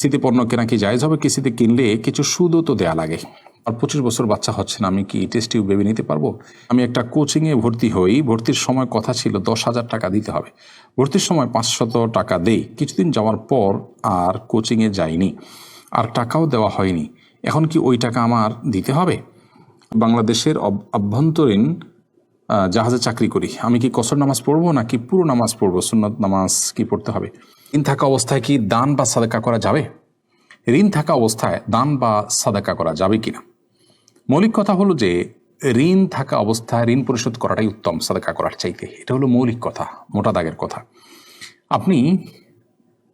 কিস্তিতে পণ্য কেনা কি জায়জ হবে? কিস্তিতে কিনলে কিছু সুদও তো দেয়া লাগে। আর পঁচিশ বছর বাচ্চা হচ্ছে না আমি কি টেস্ট টিউব বেবি নিতে পারব? আমি একটা কোচিংয়ে ভর্তি হই, ভর্তির সময় কথা ছিল দশ হাজার টাকা দিতে হবে। ভর্তির সময় পাঁচশত টাকা দেই। কিছুদিন যাওয়ার পর আর কোচিংয়ে যাইনি। আর টাকাও দেওয়া হয়নি। এখন কি ওই টাকা আমার দিতে হবে? বাংলাদেশের অভ্যন্তরীণ জাহাজে চাকরি করি। আমি কি কসর নামাজ পড়ব নাকি পুরো নামাজ পড়ব? সুন্নত নামাজ কি পড়তে হবে? ঋণ থাকা অবস্থায় কি দান বা সাদাকা করা যাবে? ঋণ থাকা অবস্থায় দান বা সাদাকা করা যাবে কিনা? মৌলিক কথা হলো যে, ঋণ থাকা অবস্থায় ঋণ পরিশোধ করাটাই উত্তম সাদাকা করার চাইতে। এটা হলো মৌলিক কথা, মোটা দাগের কথা। আপনি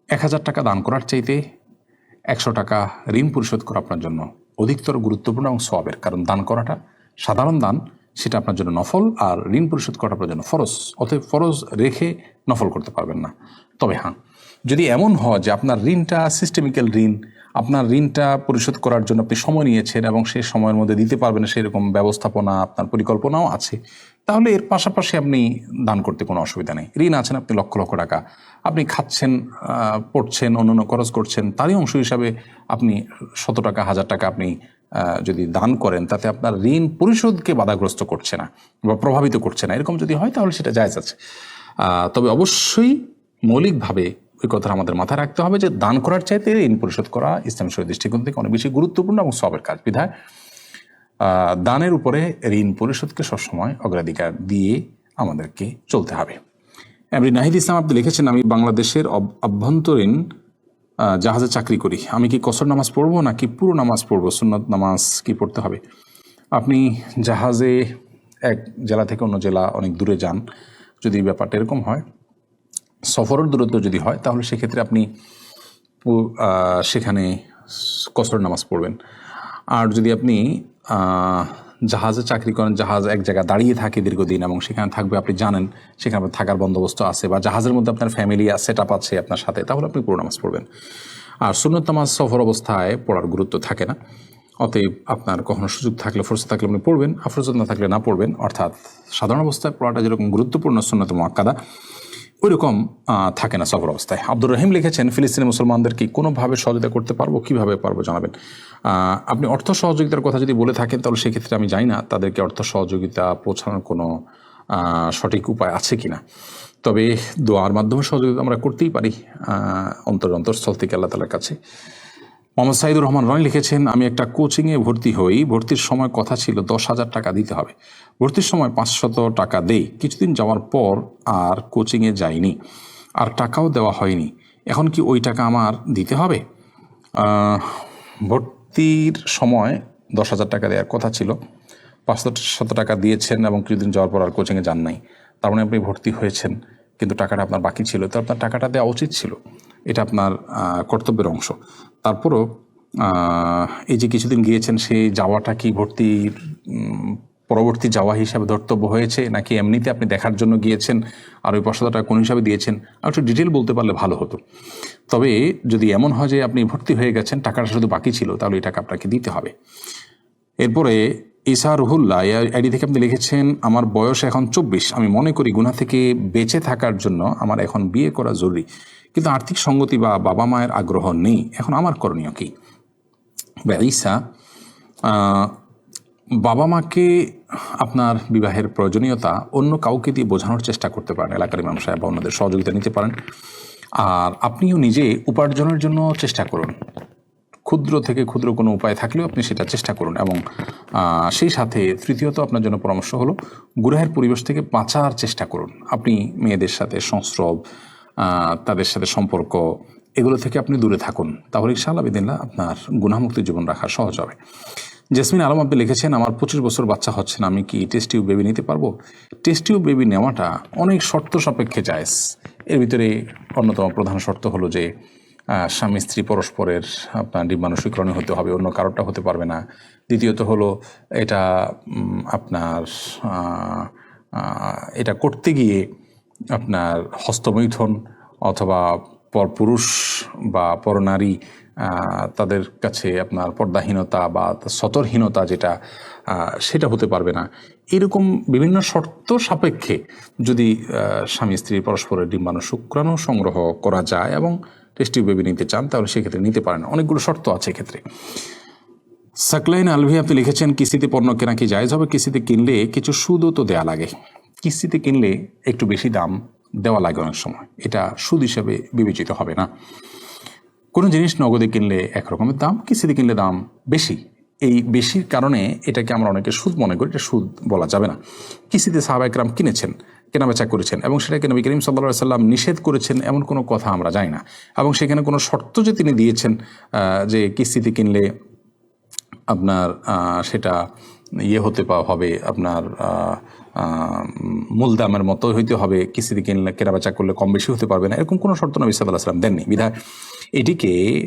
এক হাজার টাকা দান করার চাইতে একশো টাকা ঋণ পরিশোধ করা আপনার জন্য অধিকতর গুরুত্বপূর্ণ এবং সবের কারণ দান করাটা সাধারণ দান সেটা আপনার জন্য নফল আর ঋণ পরিশোধ করাটা আপনার জন্য ফরজ। অতএব ফরজ রেখে নফল করতে পারবেন না। তবে হ্যাঁ যদি এমন হয় যে আপনার ঋণটা সিস্টেমিক্যাল ঋণ, আপনার ঋণটা পরিশোধ করার জন্য আপনি সময় নিয়েছেন এবং সেই সময়ের মধ্যে দিতে পারবেন সেরকম ব্যবস্থাপনা, আপনার পরিকল্পনাও আছে, তাহলে এর পাশাপাশি আপনি দান করতে কোনো অসুবিধা নেই। ঋণ আছেন আপনি লক্ষ লক্ষ টাকা। আপনি খাচ্ছেন পড়ছেন, অন্যান্য খরচ করছেন, তারই অংশ হিসাবে আপনি শত টাকা, হাজার টাকা আপনি যদি দান করেন, তাতে আপনার ঋণ পরিশোধকে বাধাগ্রস্ত করছে না বা প্রভাবিত করছে না। এরকম যদি হয়, তাহলে সেটা জায়জ আছে। তবে অবশ্যই মৌলিকভাবে ওই কথাটা আমাদের মাথায় রাখতে হবে যে দান করার চাইতে ঋণ পরিশোধ করা ইসলাম শরীর দৃষ্টিকোণ থেকে অনেক বেশি গুরুত্বপূর্ণ এবং সবের কাজ। বিধায় দানের উপরে ঋণ পরিশোধকে সবসময় অগ্রাধিকার দিয়ে আমাদেরকে চলতে হবে। এমনি নাহিদ ইসলাম, আপনি লিখেছেন, আমি বাংলাদেশের অভ্যন্তরীণ জাহাজে চাকরি করি। আমি কি কসর নামাজ পড়ব নাকি পুরো নামাজ পড়ব? সুন্নত নামাজ কি পড়তে হবে? আপনি জাহাজে এক জেলা থেকে অন্য জেলা অনেক দূরে যান, যদি ব্যাপারটা এরকম হয়। সফরের দূরত্ব যদি হয়, তাহলে সেক্ষেত্রে আপনি সেখানে কসর নামাজ পড়বেন। আর যদি আপনি জাহাজে চাকরি করেন, জাহাজ এক জায়গায় দাঁড়িয়ে থাকে দীর্ঘদিন এবং সেখানে থাকবে, আপনি জানেন, সেখানে আপনার থাকার বন্দোবস্ত আছে বা জাহাজের মধ্যে আপনার ফ্যামিলি সেট আপ আছে আপনার সাথে, তাহলে আপনি পুরো নামাজ পড়বেন। আর সুন্নত নামাজ, সফর অবস্থায় পড়ার গুরুত্ব থাকে না। অতএব আপনার কখনো সুযোগ থাকলে, ফরসত থাকলে আপনি পড়বেন, আর ফরসত না থাকলে না পড়বেন। অর্থাৎ সাধারণ অবস্থায় পড়াটা যেরকম গুরুত্বপূর্ণ সুন্নত মোয়াক্কাদা ওইরকম থাকে না সফর অবস্থায়। আব্দুর রহিম লিখেছেন, ফিলিস্তিনি মুসলমানদেরকে কোনোভাবে সহযোগিতা করতে পারব? কীভাবে পারব? জানাবেন। আপনি অর্থ সহযোগিতার কথা যদি বলে থাকেন, তাহলে সেক্ষেত্রে আমি জানি না তাদেরকে অর্থ সহযোগিতা পৌঁছানোর কোনো সঠিক উপায় আছে কি না তবে দোয়ার মাধ্যমে সহযোগিতা আমরা করতেই পারি অন্তর অন্তরস্থল থেকে আল্লাহ তালার কাছে। মোহাম্মদ সাইদুর রহমান রনি লিখেছেন, আমি একটা কোচিংয়ে ভর্তি হই। ভর্তির সময় কথা ছিল দশ হাজার টাকা দিতে হবে। ভর্তির সময় পাঁচশত টাকা দেই। কিছুদিন যাওয়ার পর আর কোচিংয়ে যাইনি। আর টাকাও দেওয়া হয়নি। এখন কি ওই টাকা আমার দিতে হবে? ভর্তির সময় দশ হাজার টাকা দেওয়ার কথা ছিল। পাঁচশত শত টাকা দিয়েছেন এবং কিছুদিন যাওয়ার পর আর কোচিংয়ে যান নাই। তার মানে আপনি ভর্তি হয়েছেন। কিন্তু টাকাটা আপনার বাকি ছিল। তো আপনার টাকাটা দেওয়া উচিত ছিল। এটা আপনার কর্তব্যের অংশ। তারপরও এই যে কিছুদিন গিয়েছেন সেই যাওয়াটা কি ভর্তি পরবর্তী যাওয়া হিসাবে ধর্তব্য হয়েছে? নাকি এমনিতে আপনি দেখার জন্য গিয়েছেন, আর ওই পাঁচশো কোন হিসাবে দিয়েছেন? আর একটু ডিটেল বলতে পারলে ভালো হতো। তবে যদি এমন হয় যে আপনি ভর্তি হয়ে গেছেন, টাকাটা শুধু বাকি ছিল, তাহলে এই টাকা আপনাকে দিতে হবে। এরপরে ইসা রুহুল্লাহ আইডি থেকে আপনি লিখেছেন, আমার বয়স এখন চব্বিশ, আমি মনে করি গুণা থেকে বেঁচে থাকার জন্য আমার এখন বিয়ে করা জরুরি। কিন্তু আর্থিক সঙ্গতি বা বাবা মায়ের আগ্রহ নেই, এখন আমার করণীয় কি? ঈসা বাবা মাকে আপনার বিবাহের প্রয়োজনীয়তা অন্য কাউকে দিয়ে বোঝানোর চেষ্টা করতে পারেন, এলাকার ইমাম সাহেব বা অন্যদের সহযোগিতা নিতে পারেন। আর আপনিও নিজে উপার্জনের জন্য চেষ্টা করুন। ক্ষুদ্র থেকে ক্ষুদ্র কোনো উপায় থাকলেও আপনি সেটা চেষ্টা করুন এবং সেই সাথে তৃতীয়ত আপনার জন্য পরামর্শ হলো গুরাহের পরিবেশ থেকে বাঁচার চেষ্টা করুন। আপনি মেয়েদের সাথে সংস্রব তাদের সাথে সম্পর্ক, এগুলো থেকে আপনি দূরে থাকুন। তাহলে বিদিল্লা আপনার গুনামুক্ত জীবন রাখা সহজ হবে। জেসমিন আলম আপনি লিখেছেন, আমার পঁচিশ বছর বাচ্চা হচ্ছে না, আমি কি টেস্ট টিউব বেবি নিতে পারব? টেস্ট টিউব বেবি নেওয়াটা অনেক শর্ত সাপেক্ষে জায়েজ। এর ভিতরে অন্যতম প্রধান শর্ত হলো যে স্বামী, স্ত্রী পরস্পরের আপনার ডিম্বাণুশীকরণে হতে হবে, অন্য কারোরটা হতে পারবে না। দ্বিতীয়ত হলো এটা আপনার এটা করতে গিয়ে আপনার হস্তমৈথন অথবা পরপুরুষ বা পরনারী তাদের কাছে আপনার পর্দাহীনতা বা সতর্হীনতা যেটা সেটা হতে পারবে না। এরকম বিভিন্ন শর্ত সাপেক্ষে যদি স্বামী, স্ত্রী পরস্পরের ডিম্বাণু শুক্রাণু সংগ্রহ করা যায় এবং টেস্ট টিউব বেবি নিতে চান, তাহলে সেক্ষেত্রে নিতে পারেন। অনেকগুলো শর্ত আছে এক্ষেত্রে। সাকলাইন আলভি, আপনি লিখেছেন, কিস্তিতে পণ্য কেনা কি জায়জ হবে? কিস্তিতে কিনলে কিছু সুদও তো দেওয়া লাগে। কিস্তিতে কিনলে একটু বেশি দাম দেওয়া লাগে অনেক সময়। এটা সুদ হিসাবে বিবেচিত হবে না। কোনো জিনিস নগদে কিনলে এক রকমের দাম, কিস্তিতে কিনলে দাম বেশি। এই বেশির কারণে এটাকে আমরা অনেকে সুদ মনে করি, এটা সুদ বলা যাবে না। কিস্তিতে সাহাবা একরাম কিনেছেন। কেনাবেচা করেছেন এবং সেটাকে নবী করিম সাল্লা সাল্লাম নিষেধ করেছেন এমন কোনো কথা আমরা জানি না। এবং সেখানে কোনো শর্ত যে তিনি দিয়েছেন যে কিস্তিতে কিনলে আপনার সেটা ইয়ে হতে পা- হবে, আপনার মূল দামের মতো হইতে হবে, কিস্তিতে কিনলে কেনাবেচা করলে কম বেশি হতে পারবে না, এরকম কোনো শর্ত নবী সাল্লাহ সাল্লাম দেননি। বিধায় এটিকে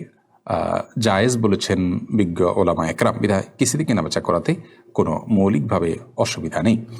জায়েজ বলেছেন বিজ্ঞ ওলামা একরাম। বিধায় কিস্তিতে কেনাবেচা করাতে কোনো মৌলিকভাবে অসুবিধা নেই।